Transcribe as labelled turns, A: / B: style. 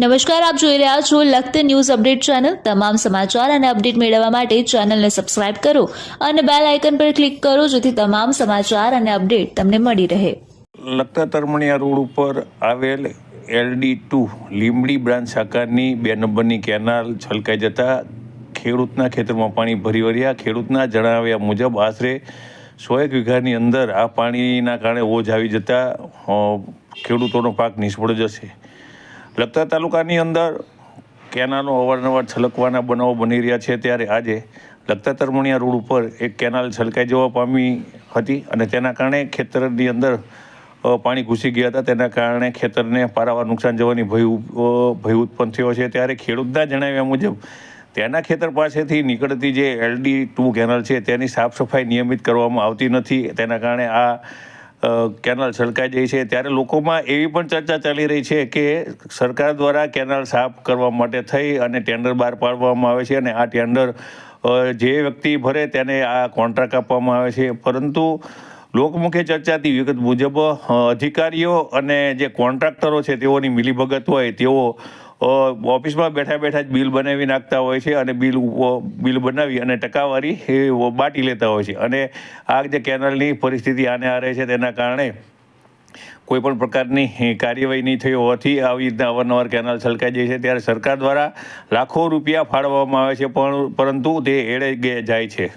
A: નમસ્કાર, આપ જોઈ રહ્યા છો લખત ન્યૂઝ અપડેટ ચેનલ. તમામ સમાચાર અને અપડેટ મેળવવા માટે ચેનલને સબસ્ક્રાઇબ કરો અને બેલ આઇકન પર ક્લિક કરો જેથી તમામ સમાચાર અને અપડેટ તમને મળી રહે.
B: લખતા તરમણિયા રોડ ઉપર આવેલ એલડી ટુ લીમડી બ્રાન્ચ શાખાની બે નંબરની કેનાલ છલકાઈ જતા ખેડૂતના ખેતરમાં પાણી ભરી વળ્યા. ખેડૂતના જણાવ્યા મુજબ, આશરે સો એક વીઘાની અંદર આ પાણીના કારણે ઓજ આવી જતા ખેડૂતોનો પાક નિષ્ફળ જશે. લખતા તાલુકાની અંદર કેનાલો અવારનવાર છલકવાના બનાવો બની રહ્યા છે. ત્યારે આજે લખતા તરમણિયા રોડ ઉપર એક કેનાલ છલકાઈ જવા પામી હતી અને તેના કારણે ખેતરની અંદર પાણી ઘૂસી ગયા હતા. તેના કારણે ખેતરને પારાવાર નુકસાન જવાની ભય ભય ઉત્પન્ન થયો છે. ત્યારે ખેડૂતના જણાવ્યા મુજબ તેના ખેતર પાસેથી નીકળતી જે એલડી ટુ કેનાલ છે, તેની સાફ સફાઈ નિયમિત કરવામાં આવતી નથી. તેના કારણે આ કેનાલ છલકાઈ જાય છે. ત્યારે લોકોમાં એવી પણ ચર્ચા ચાલી રહી છે કે સરકાર દ્વારા કેનાલ સાફ કરવા માટે થઈ અને ટેન્ડર બહાર પાડવામાં આવે છે અને આ ટેન્ડર જે વ્યક્તિ ભરે તેને આ કોન્ટ્રાક્ટ આપવામાં આવે છે. પરંતુ લોકમુખે ચર્ચાતી વિગત મુજબ અધિકારીઓ અને જે કોન્ટ્રાક્ટરો છે તેઓની મિલીભગત હોય તેઓ ઓફિસમાં બેઠા બેઠા જ બિલ બનાવી નાખતા હોય છે અને બિલ બિલ બનાવી અને ટકાવારી એ બાટી લેતા હોય છે. અને આ જે કેનાલની પરિસ્થિતિ આને આ રહે છે તેના કારણે કોઈ પણ પ્રકારની કાર્યવાહી નહીં થઈ હોવાથી આવી રીતના અવારનવાર કેનાલ છલકાઈ જાય છે. ત્યારે સરકાર દ્વારા લાખો રૂપિયા ફાળવવામાં આવે છે, પણ, પરંતુ તે એળે જાય છે.